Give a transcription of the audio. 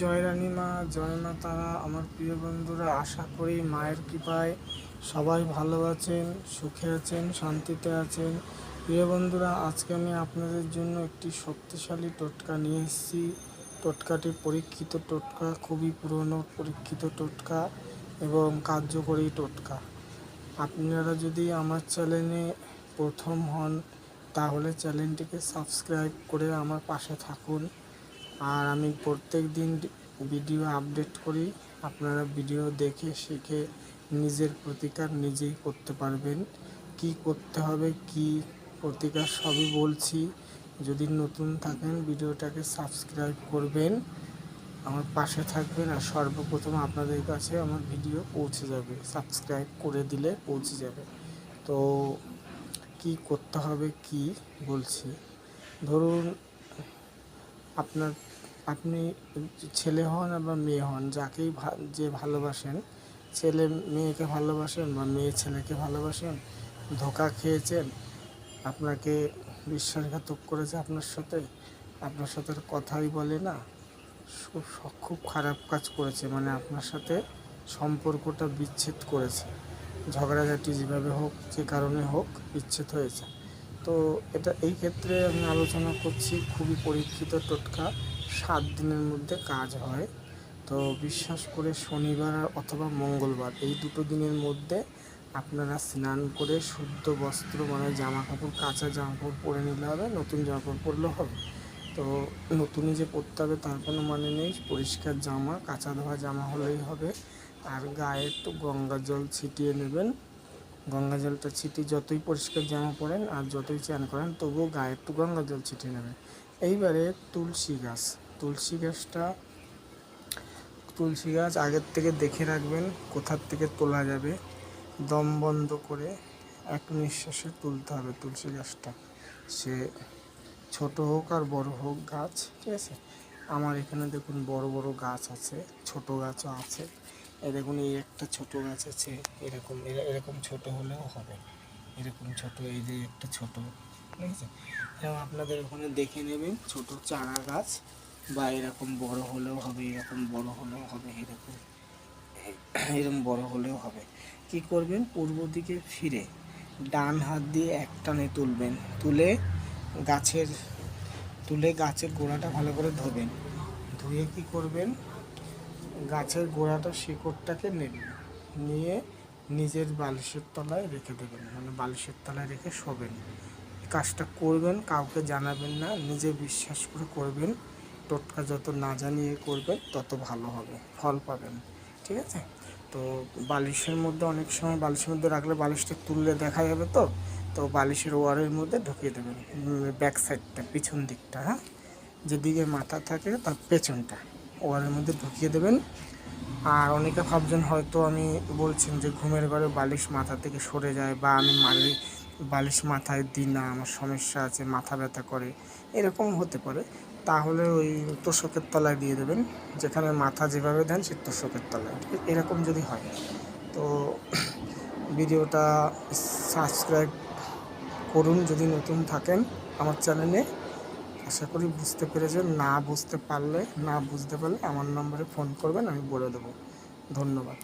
জয় রানী মা জয় মা তারা আমার প্রিয় বন্ধুরা, আশা করি মায়ের কৃপায় সবাই ভালো আছেন, সুখে আছেন, শান্তিতে আছেন। প্রিয় বন্ধুরা, আজকে আমি আপনাদের জন্য একটি শক্তিশালী টোটকা নিয়ে এসেছি। টোটকাটি পরীক্ষিত টোটকা, খুবই পুরনো পরীক্ষিত টোটকা এবং কার্যকরী টোটকা। আপনারা যদি আমার চ্যানেলে প্রথম হন, তাহলে চ্যানেলটিকে সাবস্ক্রাইব করে আমার পাশে থাকুন। আর আমি প্রত্যেক দিন ভিডিও আপডেট করি। আপনারা ভিডিও দেখে, শিখে নিজের প্রতিকার নিজেই করতে পারবেন। কি করতে হবে, কি প্রতিকার সবই বলছি। যদি নতুন থাকেন, ভিডিওটাকে সাবস্ক্রাইব করবেন, আমার পাশে থাকবেন আর সর্বপ্রথম আপনাদের কাছে আমার ভিডিও পৌঁছে যাবে। সাবস্ক্রাইব করে দিলে পৌঁছে যাবে। তো কি করতে হবে, কি বলছি? ধরুন আপনার, আপনি ছেলে হন বা মেয়ে হন, যাকেই যে ভালোবাসেন, ছেলে মেয়েকে ভালোবাসেন বা মেয়ে ছেলেকে ভালোবাসেন, ধোকা খেয়েছেন, আপনাকে বিশ্বাসঘাতক করেছে আপনার সাথে আপনার সাথে কথাই বলে না, খুব খুব খারাপ কাজ করেছে মানে আপনার সাথে সম্পর্কটা বিচ্ছেদ করেছে। ঝগড়াঝাটি যেভাবে হোক, যে কারণে হোক বিচ্ছেদ হয়েছে। তো এটা এই ক্ষেত্রে আমি আলোচনা করছি খুবই পরীক্ষিত টোটকা। সাত দিনের মধ্যে কাজ হয়। তো বিশ্বাস করে শনিবার অথবা মঙ্গলবার এই দুটো দিনের মধ্যে আপনারা স্নান করে শুদ্ধ বস্ত্র মানে জামা কাপড় কাঁচা জামা কাপড় পরে নিলে হবে, নতুন জামা কাপড় পরলে হবে। তো নতুনই যে পরতে হবে তার কোনো মানে নেই, পরিষ্কার জামা, কাঁচা ধোয়া জামা হলেই হবে। আর গায়ে একটু গঙ্গা জল ছিটিয়ে নেবেন। গঙ্গা জলটা ছিটিয়ে যতই পরিষ্কার জামা পরেন আর যতই চান করেন, তবুও গায়ে একটু গঙ্গা জল ছিটিয়ে নেবেন। এইবারে তুলসী গাছ। তুলসী গাছটা, তুলসী গাছ আগের থেকে দেখে রাখবেন, কোথার থেকে তোলা যাবে। দম বন্ধ করে এক নিঃশ্বাসে তুলতে হবে তুলসী গাছটা। সে ছোট হোক আর বড় হোক গাছ, ঠিক আছে? আমার এখানে দেখুন বড় বড় গাছ আছে, ছোট গাছও আছে। এই দেখুন, এই একটা ছোট গাছ আছে, এরকম, এরা- এরকম ছোট হলেও হবে। এরকম ছোট, এই যে একটা ছোট, ঠিক আছে? এবং আপনাদের ওখানে দেখে নেবেন, ছোট চারা গাছ, বা এরকম বড় হলেও হবে, এরকম বড় হলেও হবে, এরকম এরকম বড় হলেও হবে। কি করবেন? পূর্ব দিকে ফিরে ডান হাত দিয়ে এক টানে তুলবেন, তুলে গাছের তুলে গাছের গোড়াটা ভালো করে ধোবেন। ধুয়ে কি করবেন? গাছের গোড়াটা শিকড়টাকে নেবেন নিয়ে নিজের বালিশের তলায় রেখে দেবেন মানে বালিশের তলায় রেখে শোবেন। কাজটা করবেন, কাউকে জানাবেন না, নিজে বিশ্বাস করে করবেন। টোটকা যত না জানিয়ে করবেন, তত ভালো হবে, ফল পাবেন, ঠিক আছে? তো বালিশের মধ্যে অনেক সময়, বালিশের মধ্যে রাখলে বালিশটা তুললে দেখা যাবে তো? তো বালিশের ওয়ারের মধ্যে ঢুকিয়ে দেবেন ব্যাক সাইডটা, পিছন দিকটা হ্যাঁ? যেদিকে মাথা থাকে তার পেছনটা। ওয়ারের মধ্যে ঢুকিয়ে দেবেন। আর অনেকে ভাবছেন হয়তো আমি বলছেন যে ঘুমের ঘরে বালিশ মাথা থেকে সরে যায় বা আমি মালি বালিশ মাথায় দিই না, আমার সমস্যা আছে, মাথা ব্যথা করে। এরকম হতে পারে। তাহলে ওই তোষকের তলায় দিয়ে দেবেন। যেখানে মাথা যেভাবে দেন সেই তোষকের তলায়। এরকম যদি হয়। তো ভিডিওটা সাবস্ক্রাইব করুন যদি নতুন থাকেন আমার চ্যানেলে। আশা করি বুঝতে পেরেছেন। না বুঝতে পারলে, না বুঝতে পারলে আমার নম্বরে ফোন করবেন, আমি বলে দেবো। ধন্যবাদ।